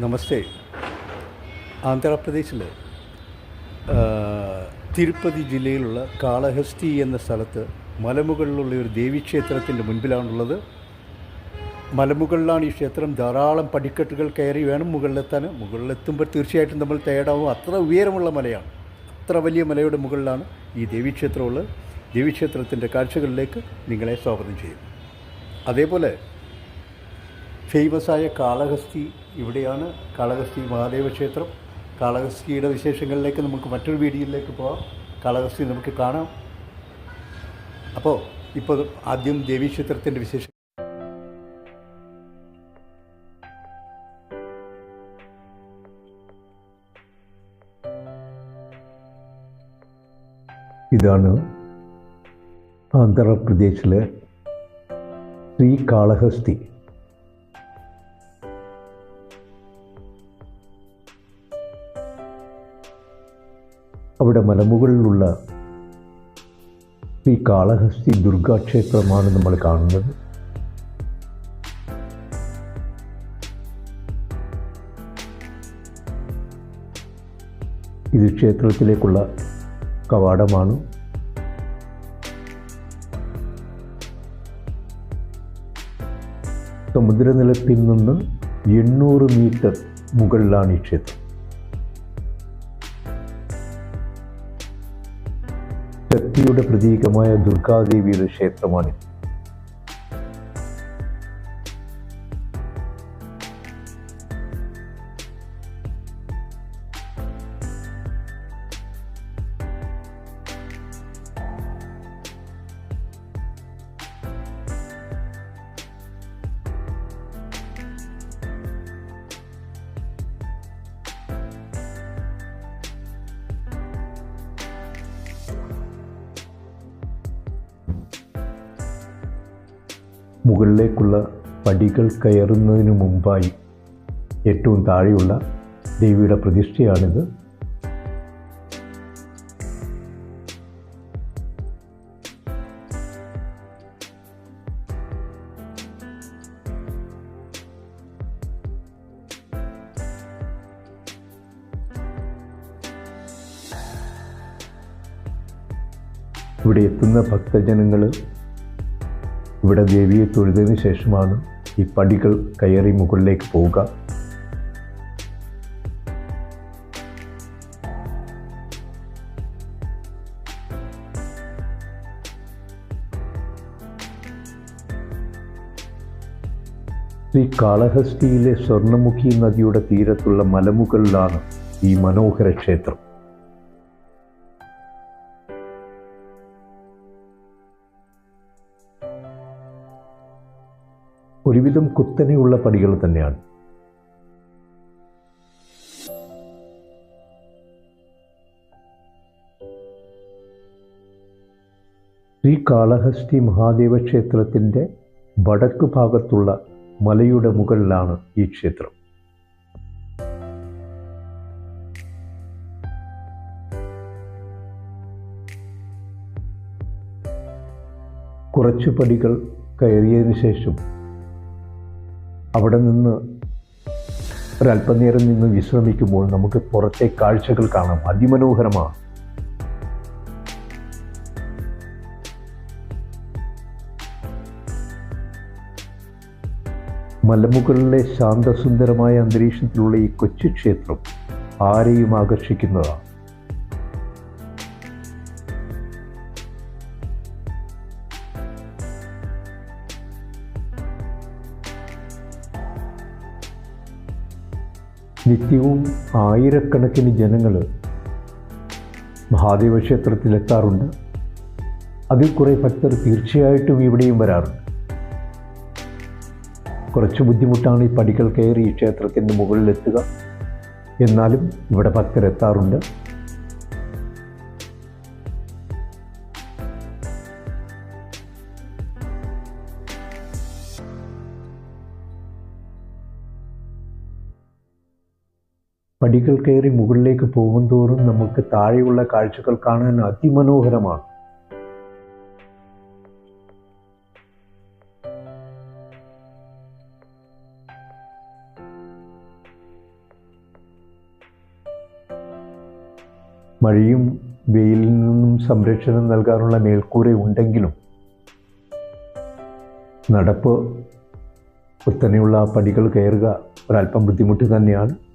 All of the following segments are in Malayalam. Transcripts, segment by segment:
നമസ്തേ. ആന്ധ്രാപ്രദേശിൽ തിരുപ്പതി ജില്ലയിലുള്ള കാളഹസ്തി എന്ന സ്ഥലത്ത് മലമുകളിലുള്ള ഒരു ദേവീക്ഷേത്രത്തിന്റെ മുൻപിലാണുള്ളത്. മലമുകളിലാണ് ഈ ക്ഷേത്രം. ധാരാളം പടിക്കെട്ടുകൾ കയറി വേണം മുകളിലെത്താൻ. മുകളിലെത്തുമ്പോൾ തീർച്ചയായിട്ടും നമ്മൾ തേടാവും. അത്ര ഉയരമുള്ള മലയാണ്. അത്ര വലിയ മലയുടെ മുകളിലാണ് ഈ ദേവീക്ഷേത്രമുള്ളത്. ദേവീക്ഷേത്രത്തിന്റെ കാഴ്ചകളിലേക്ക് നിങ്ങളെ സ്വാഗതം ചെയ്യും. അതേപോലെ ഫേമസായ കാളഹസ്തി ഇവിടെയാണ്. കാളഹസ്തി മഹാദേവ ക്ഷേത്രം. കാളഹസ്തിയുടെ വിശേഷങ്ങളിലേക്ക് നമുക്ക് മറ്റൊരു വീഡിയോയിലേക്ക് പോകാം കാളഹസ്തി നമുക്ക് കാണാം. അപ്പോൾ ഇപ്പോൾ ആദ്യം ദേവീക്ഷേത്രത്തിന്റെ വിശേഷം ഇതാണ് ആന്ധ്രാപ്രദേശിലെ ശ്രീകാളഹസ്തി അവിടെ മലമുകളിലുള്ള ഈ കാളഹസ്തി ദുർഗാക്ഷേത്രമാണ് നമ്മൾ കാണുന്നത്. ഇത് ക്ഷേത്രത്തിലേക്കുള്ള കവാടമാണ്. സമുദ്രനിലത്തിൽ നിന്ന് എണ്ണൂറ് മീറ്റർ മുകളിലാണ് ഈ ക്ഷേത്രം. ശക്തിയുടെ പ്രതീകമായ ദുർഗാദേവിയുടെ ക്ഷേത്രമാണ് മുകളിലേക്കുള്ള പടികൾ കയറുന്നതിനു മുമ്പായി ഏറ്റവും താഴെയുള്ള ദേവിയുടെ പ്രതിഷ്ഠയാണിത്. ഇവിടെ എത്തുന്ന ഭക്തജനങ്ങൾ ഇവിടെ ദേവിയെ തൊഴുതതിന് ശേഷമാണ് ഈ പടികൾ കയറി മുകളിലേക്ക് പോവുക. ശ്രീ കാളഹസ്തിയിലെ സ്വർണമുഖി നദിയുടെ തീരത്തുള്ള മലമുകളിലാണ് ഈ മനോഹര ക്ഷേത്രം. ഒരുവിധം കുത്തനെയുള്ള പടികൾ തന്നെയാണ്. ശ്രീ കാളഹസ്തി മഹാദേവ ക്ഷേത്രത്തിന്റെ വടക്ക് ഭാഗത്തുള്ള മലയുടെ മുകളിലാണ് ഈ ക്ഷേത്രം. കുറച്ച് പടികൾ കയറിയതിനു ശേഷം അവിടെ നിന്ന് ഒരല്പനേരം നിന്ന് വിശ്രമിക്കുമ്പോൾ നമുക്ക് പുറത്തെ കാഴ്ചകൾ കാണാം. അതിമനോഹരമാണ്. മലമുകളിലെ ശാന്തസുന്ദരമായ അന്തരീക്ഷത്തിലുള്ള ഈ കൊച്ചു ക്ഷേത്രം ആരെയും ആകർഷിക്കുന്നതാണ്. നിത്യവും ആയിരക്കണക്കിന് ജനങ്ങൾ മഹാദേവ ക്ഷേത്രത്തിലെത്താറുണ്ട്. അതിൽ കുറേ ഭക്തർ തീർച്ചയായിട്ടും ഇവിടെയും വരാറുണ്ട്. കുറച്ച് ബുദ്ധിമുട്ടാണ് ഈ പടികൾ കയറി ഈ ക്ഷേത്രത്തിന്റെ മുകളിലെത്തുക. എന്നാലും ഇവിടെ ഭക്തരെത്താറുണ്ട്. പടികൾ കയറി മുകളിലേക്ക് പോകും തോറും നമുക്ക് താഴെയുള്ള കാഴ്ചകൾ കാണാൻ അതിമനോഹരമാണ്. മഴയും വെയിലിൽ നിന്നും സംരക്ഷണം നൽകാനുള്ള മേൽക്കൂര ഉണ്ടെങ്കിലും നടപ്പ് കുത്തനെയുള്ള പടികൾ കയറുക ഒരല്പം ബുദ്ധിമുട്ട് തന്നെയാണ്.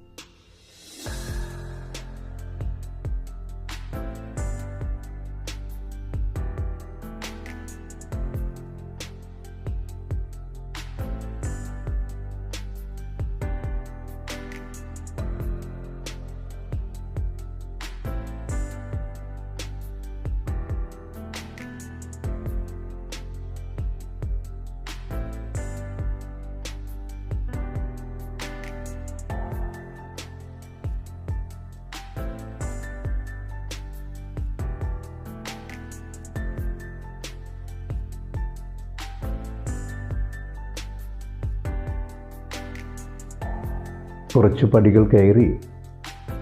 കുറച്ച് പടികൾ കയറി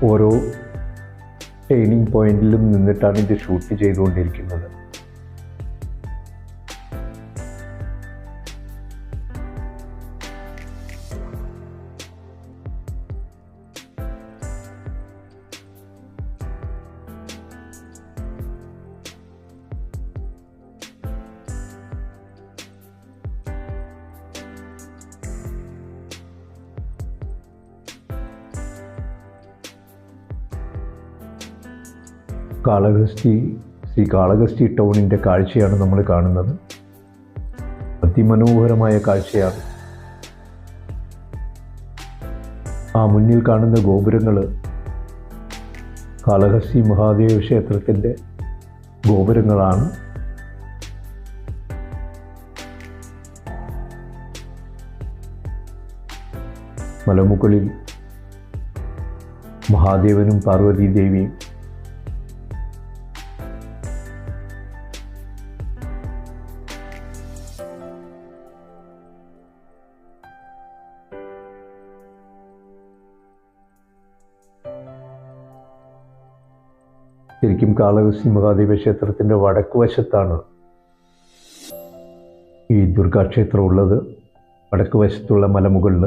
ഓരോ ടേണിംഗ് പോയിന്റിലും നിന്നിട്ടാണ് ഇത് ഷൂട്ട് ചെയ്തുകൊണ്ടിരിക്കുന്നത്. കാളഹസ്തി ശ്രീ കാളഹസ്തി ടൗണിന്റെ കാഴ്ചയാണ് നമ്മൾ കാണുന്നത്. അതിമനോഹരമായ കാഴ്ചയാണ്. ആ മുന്നിൽ കാണുന്ന ഗോപുരങ്ങൾ കാളഹസ്തി മഹാദേവ ക്ഷേത്രത്തിന്റെ ഗോപുരങ്ങളാണ്. മലമുകളിൽ മഹാദേവനും പാർവതീ ശരിക്കും കാളകൃഷ്ണി മഹാദേവ ക്ഷേത്രത്തിന്റെ വടക്ക് വശത്താണ് ഈ ദുർഗാക്ഷേത്രം ഉള്ളത്. വടക്ക് വശത്തുള്ള മലമുകളിൽ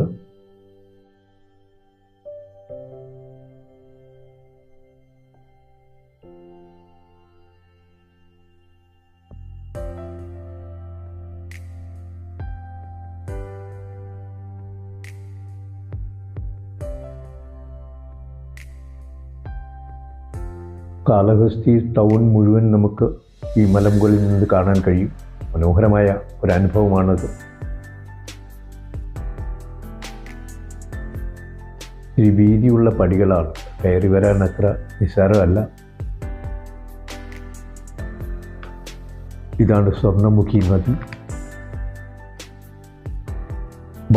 കാളഹസ്തി ടൗൺ മുഴുവൻ നമുക്ക് ഈ മലമുകളിൽ നിന്ന് കാണാൻ കഴിയും. മനോഹരമായ ഒരു അനുഭവമാണത്. ഈ വീതിയുള്ള പടികളാണ്. കയറി വരാൻ അത്ര നിസ്സാരമല്ല. ഇതാണ് സ്വർണമുഖി നദി.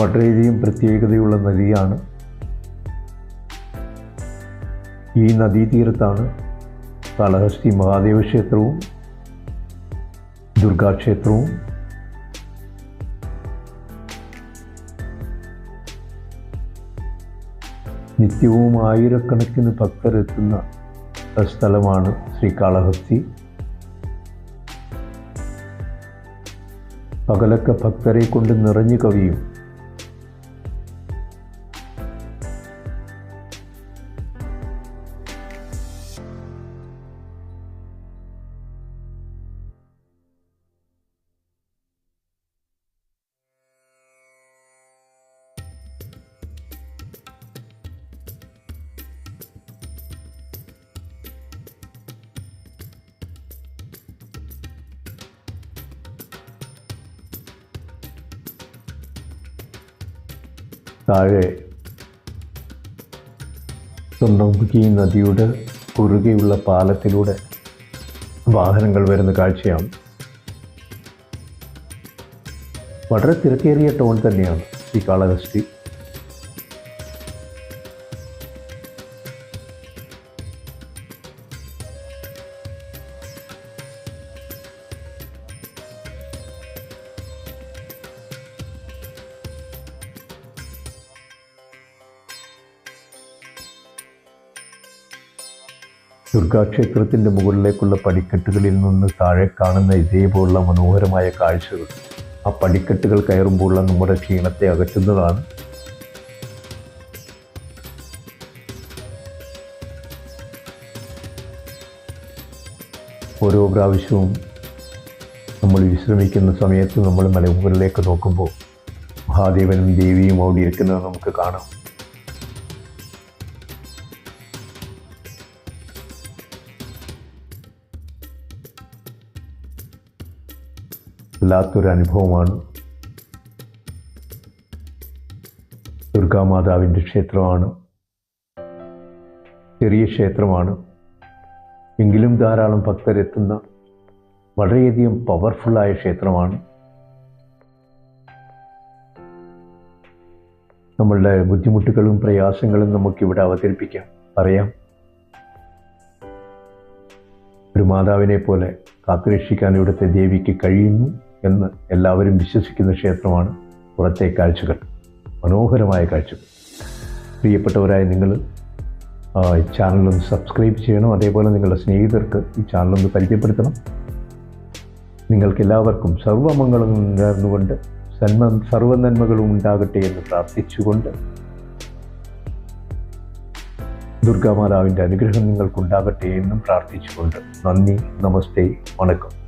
വളരെയധികം പ്രത്യേകതയുള്ള നദിയാണ്. ഈ നദീതീരത്താണ് കാളഹസ്തി മഹാദേവ ക്ഷേത്രവും ദുർഗാക്ഷേത്രവും നിത്യവും ആയിരക്കണക്കിന് ഭക്തർ എത്തുന്ന സ്ഥലമാണ് ശ്രീകാളഹസ്തി പകലൊക്കെ ഭക്തരെ കൊണ്ട് നിറഞ്ഞു കവിയും. താഴെ തൊണ്ടമുഖി നദിയുടെ കുറുകെയുള്ള പാലത്തിലൂടെ വാഹനങ്ങൾ വരുന്ന കാഴ്ചയാണ്. വളരെ തിരക്കേറിയ ടോൺ തന്നെയാണ് ഈ കാളഹസ്തി. ദുർഗാക്ഷേത്രത്തിന്റെ മുകളിലേക്കുള്ള പടിക്കെട്ടുകളിൽ നിന്ന് താഴെ കാണുന്ന ഇതേപോലുള്ള മനോഹരമായ കാഴ്ചകൾ. ആ പടിക്കെട്ടുകൾ കയറുമ്പോഴുള്ള നമ്മുടെ ക്ഷീണത്തെ അകറ്റുന്നതാണ്. ഓരോ പ്രാവശ്യവും നമ്മൾ വിശ്രമിക്കുന്ന സമയത്ത് നമ്മൾ മലമുകളിലേക്ക് നോക്കുമ്പോൾ മഹാദേവനും ദേവിയും അവിടെ ഇരിക്കുന്നത് നമുക്ക് കാണാം. വല്ലാത്തൊരു അനുഭവമാണ് ദുർഗാമാതാവിന്റെ ക്ഷേത്രമാണ്. ചെറിയ ക്ഷേത്രമാണ്. എങ്കിലും ധാരാളം ഭക്തരെത്തുന്ന വളരെയധികം പവർഫുള്ളായ ക്ഷേത്രമാണ്. നമ്മളുടെ ബുദ്ധിമുട്ടുകളും പ്രയാസങ്ങളും നമുക്കിവിടെ അവതരിപ്പിക്കാം. പറയാം. ഒരു മാതാവിനെ പോലെ കാത്തുരക്ഷിക്കാൻ ഇവിടുത്തെ ദേവിക്ക് കഴിയുന്നു. എന്ന് എല്ലാവരും വിശ്വസിക്കുന്ന ക്ഷേത്രമാണ് പുറത്തെ കാഴ്ചകൾ മനോഹരമായ കാഴ്ചകൾ. പ്രിയപ്പെട്ടവരായ നിങ്ങൾ ഈ ചാനലൊന്ന് സബ്സ്ക്രൈബ് ചെയ്യണം. അതേപോലെ നിങ്ങളുടെ സ്നേഹിതർക്ക് ഈ ചാനലൊന്ന് പരിചയപ്പെടുത്തണം. നിങ്ങൾക്ക് എല്ലാവർക്കും സർവമംഗളം നേർന്നുകൊണ്ട് സന്മ സർവനന്മകളും ഉണ്ടാകട്ടെ എന്ന് പ്രാർത്ഥിച്ചുകൊണ്ട് ദുർഗാമാതാവിന്റെ അനുഗ്രഹം നിങ്ങൾക്കുണ്ടാകട്ടെ എന്നും പ്രാർത്ഥിച്ചുകൊണ്ട് നന്ദി നമസ്തേ വണക്കം.